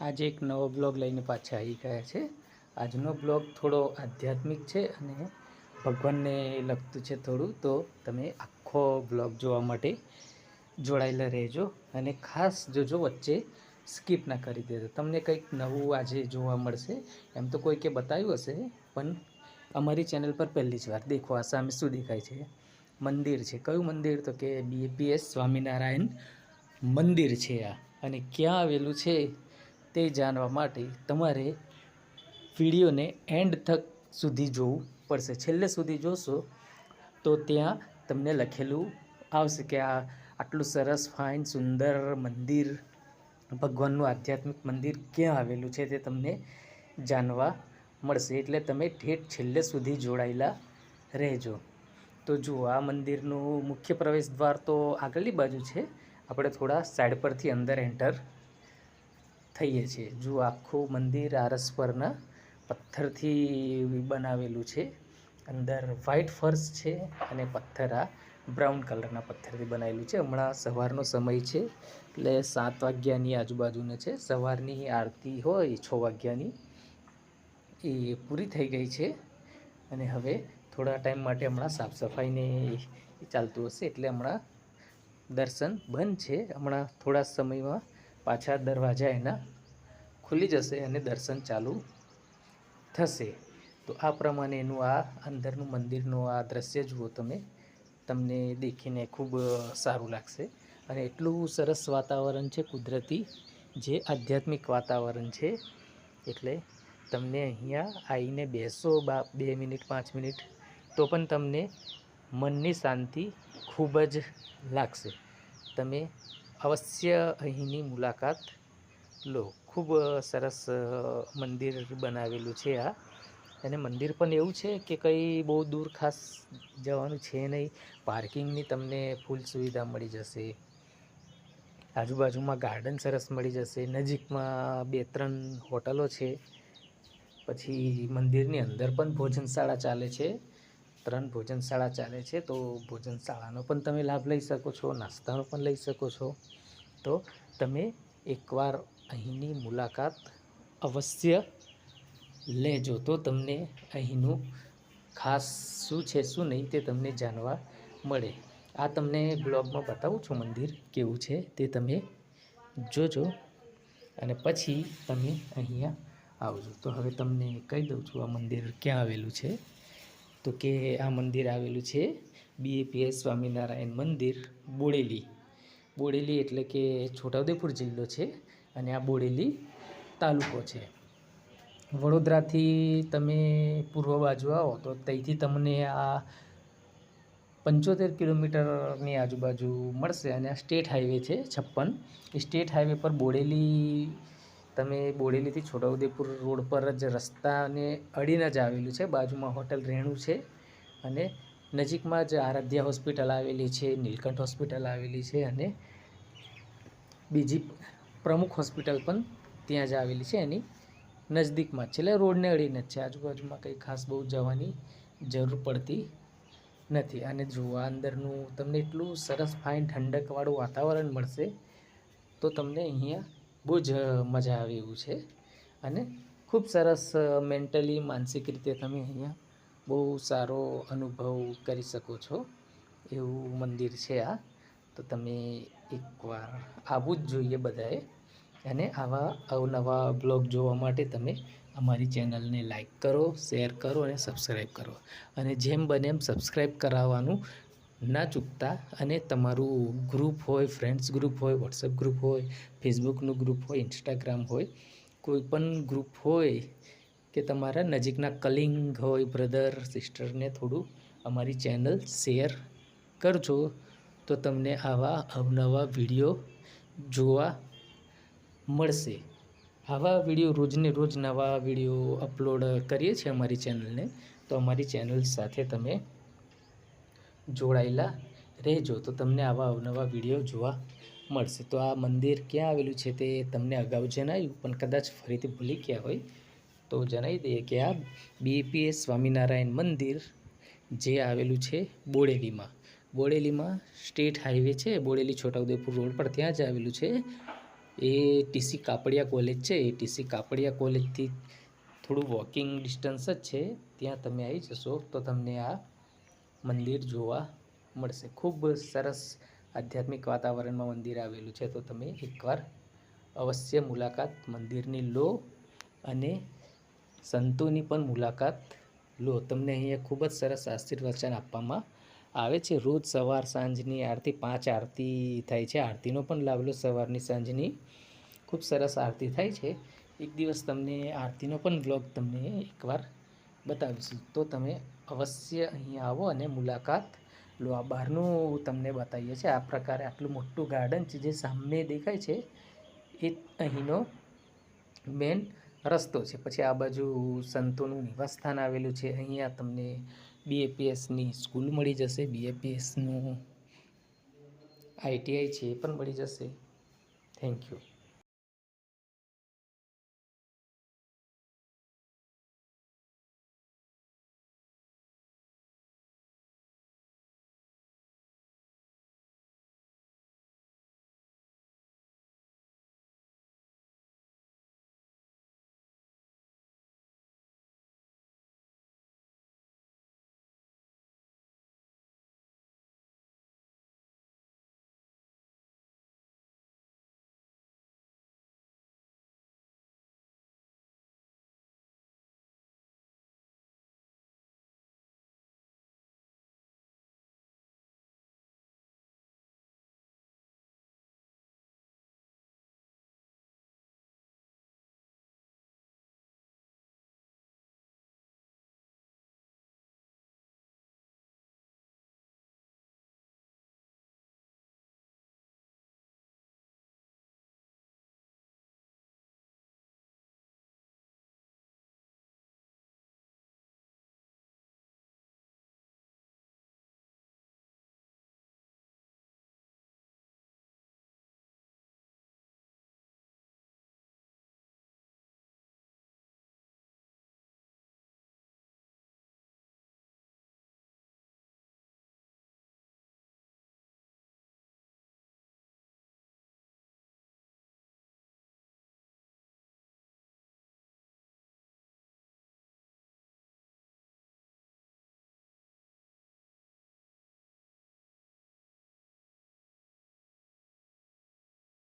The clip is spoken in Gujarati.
આજે એક નવો બ્લોગ લઈને પાછા આવી ગયા છે. આજનો બ્લોગ થોડો આધ્યાત્મિક છે અને ભગવાનને લગતું છે થોડું. તો તમે આખો બ્લોગ જોવા માટે જોડાયેલા રહેજો અને ખાસ જોજો વચ્ચે સ્કીપ ના કરી દેજો. તમને કંઈક નવું આજે જોવા મળશે. એમ તો કોઈકે બતાવ્યું હશે, પણ અમારી ચેનલ પર પહેલી જ વાર દેખો, આ સામે શું દેખાય છે? મંદિર છે. કયું મંદિર? તો કે બીએપીએસ સ્વામિનારાયણ મંદિર છે આ. અને ક્યાં આવેલું છે? તે જાણવા માટે તમારે વિડીયોને એન્ડ તક સુધી જોવું પડશે. છેલ્લે સુધી જોશો તો ત્યાં તમને લખેલું આવશે કે આ આટલું સરસ ફાઇન સુંદર મંદિર, ભગવાનનું આધ્યાત્મિક મંદિર ક્યાં આવેલું છે તે તમને જાણવા મળશે. એટલે તમે ઠેઠ છેલ્લે સુધી જોડાયેલા રહેજો. તો જુઓ, આ મંદિરનું મુખ્ય પ્રવેશ દ્વાર તો આગળની બાજુ છે. આપણે થોડા સાઈડ પરથી અંદર એન્ટર થઈએ છીએ. જો આખું મંદિર આરસ પથ્થરથી બનાવેલું છે. અંદર વ્હાઇટ ફર્શ છે અને પથ્થર આ બ્રાઉન કલરના પથ્થરથી બનાવેલું છે. હમણાં સવારનો સમય છે. એટલે સાત વાગ્યાની આજુબાજુનો છે. સવારની આરતી હોય, છ વાગ્યાની, એ પૂરી થઈ ગઈ છે. અને હવે થોડા ટાઈમ માટે હમણાં સાફ સફાઈને ચાલતું હશે. એટલે હમણાં દર્શન બંધ છે. હમણાં થોડા સમયમાં પાછા દરવાજા એના ખુલી જશે અને દર્શન ચાલુ થશે. તો આ પ્રમાણે એનું આ અંદરનું મંદિરનું આ દ્રશ્ય જુઓ તમે. તમને દેખીને ખૂબ સારું લાગશે. અને એટલું સરસ વાતાવરણ છે કુદરતી, જે આધ્યાત્મિક વાતાવરણ છે. એટલે તમને અહીંયા આવીને બેસો બા, બે મિનિટ, પાંચ મિનિટ, તો પણ તમને મનની શાંતિ ખૂબ જ લાગશે. તમે અવશ્ય અહીંની મુલાકાત લો. ખૂબ સરસ મંદિર બનાવેલું છે આ. અને મંદિર પણ એવું છે કે કંઈ બહુ દૂર ખાસ જવાનું છે નહીં. પાર્કિંગની તમને ફૂલ સુવિધા મળી જશે. આજુબાજુમાં ગાર્ડન સરસ મળી જશે. નજીકમાં બે ત્રણ હોટલો છે. પછી મંદિરની અંદર પણ ભોજનશાળા ચાલે છે. ત્રણ ભોજનશાળા ચાલે છે, તો ભોજનશાળાનો પણ તમે લાભ લઈ શકો છો, નાસ્તાનો પણ લઈ શકો છો. તો તમે એકવાર અહીંની મુલાકાત અવશ્ય લેજો. તો તમને અહીંનું ખાસ શું છે, શું નહીં તે તમને જાણવા મળે. આ તમને બ્લોગમાં બતાવું છું મંદિર કેવું છે તે તમે જોજો અને પછી તમે અહીંયા આવજો. તો હવે તમને કહી દઉં છું આ મંદિર ક્યાં આવેલું છે. તો કે આ મંદિર આવેલું છે બીએપીએસ સ્વામિનારાયણ મંદિર બોડેલી. બોડેલી એટલે કે છોટાઉદેપુર જિલ્લો છે અને આ બોડેલી તાલુકો છે. વડોદરાથી તમે પૂર્વ બાજુ આવો તો ત્યાંથી તમને આ પંચોતેર કિલોમીટરની આજુબાજુ મળશે અને આ સ્ટેટ હાઈવે છે છપ્પન. એ સ્ટેટ હાઈવે પર બોડેલી તમે બોડેલીથી છોટાઉદેપુર રોડ પર જ રસ્તાને અડીને જ આવેલું છે. બાજુમાં હોટલ રેણુ છે અને નજીકમાં જ આરાધ્યા હોસ્પિટલ આવેલી છે, નીલકંઠ હોસ્પિટલ આવેલી છે અને બીજી પ્રમુખ હોસ્પિટલ પણ ત્યાં જ આવેલી છે. એની નજદીકમાં જ છે. એટલે રોડને અડીને જ છે. આજુબાજુમાં કંઈ ખાસ બહુ જવાની જરૂર પડતી નથી. અને જોવા અંદરનું તમને એટલું સરસ ફાઇન ઠંડકવાળું વાતાવરણ મળશે તો તમને અહીંયા બહુ જ મજા આવે એવું છે. અને ખૂબ સરસ મેન્ટલી માનસિક રીતે તમે અહીંયા બહુ સારો અનુભવ કરી શકો છો. એવું મંદિર છે આ. તો તમે એકવાર આવવું જ જોઈએ બધાએ. અને આવા અવનવા બ્લોગ જોવા માટે તમે અમારી ચેનલને લાઈક કરો શેર કરો અને સબસ્ક્રાઈબ કરો. અને જેમ બને એમ સબસ્ક્રાઈબ કરાવવાનું ના ચૂકતા અને તમારું ગ્રુપ હોય ફ્રેન્ડ્સ ગ્રુપ હોય વોટ્સઅપ ગ્રુપ હોય ફેસબુકનું ગ્રુપ હોય ઇન્સ્ટાગ્રામ હોય, કોઈ પણ ગ્રુપ હોય કે તમારા નજીકના કલિંગ હોય બ્રધર સિસ્ટરને થોડું અમારી ચેનલ શેર કરજો. તો તમને આવા અવનવા વીડિયો જોવા મળશે. આવા વીડિયો રોજને રોજ નવા વીડિયો અપલોડ કરીએ છીએ અમારી ચેનલને તો અમારી ચેનલ સાથે તમે જોડાયેલા રહેજો. તો તમને આવા અવનવા વીડિયો જોવા મળશે. તો આ મંદિર ક્યાં આવેલું છે તે તમને અગાઉ જણાવ્યું પણ કદાચ ફરીથી ભૂલી ગયા હોય તો જણાવી દઈએ કે આ બીપીએસ સ્વામિનારાયણ મંદિર જે આવેલું છે બોડેલીમાં. બોડેલીમાં સ્ટેટ હાઈવે છે. બોડેલી છોટાઉદેપુર રોડ પર ત્યાં જ આવેલું છે. એ ટીસી કાપડિયા કોલેજ છે. એ ટીસી કાપડિયા કોલેજથી થોડું વોકિંગ ડિસ્ટન્સ જ છે. ત્યાં તમે આવી જશો તો તમને આ મંદિર જોવા મળશે. ખૂબ સરસ આધ્યાત્મિક વાતાવરણમાં મંદિર આવેલું છે. તો તમે એકવાર અવશ્ય મુલાકાત મંદિરની લો અને સંતોની પણ મુલાકાત લો. તમને અહીંયા ખૂબ જ સરસ આશીર્વચન આપવામાં આવે છે. રોજ સવાર સાંજની આરતી, પાંચ આરતી થાય છે. આરતીનો પણ લાભ લો સવારની સાંજની. ખૂબ સરસ આરતી થાય છે. એક દિવસ તમને આરતીનો પણ બ્લોગ તમને એકવાર બતાવીશું. તો તમે અવશ્ય અહીંયા આવો અને મુલાકાત લો. આ બહારનું તમને બતાવીએ છીએ. આ પ્રકારે આટલું મોટું ગાર્ડન છે, જે સામે દેખાય છે, એ અહીંનો મેન રસ્તો છે. પછી આ બાજુ સંતોનું નિવાસસ્થાન આવેલું છે. અહીંયા તમને બીએપીએસની સ્કૂલ મળી જશે. બીએપીએસનું આઈટીઆઈ છે, એ પણ મળી જશે. Thank you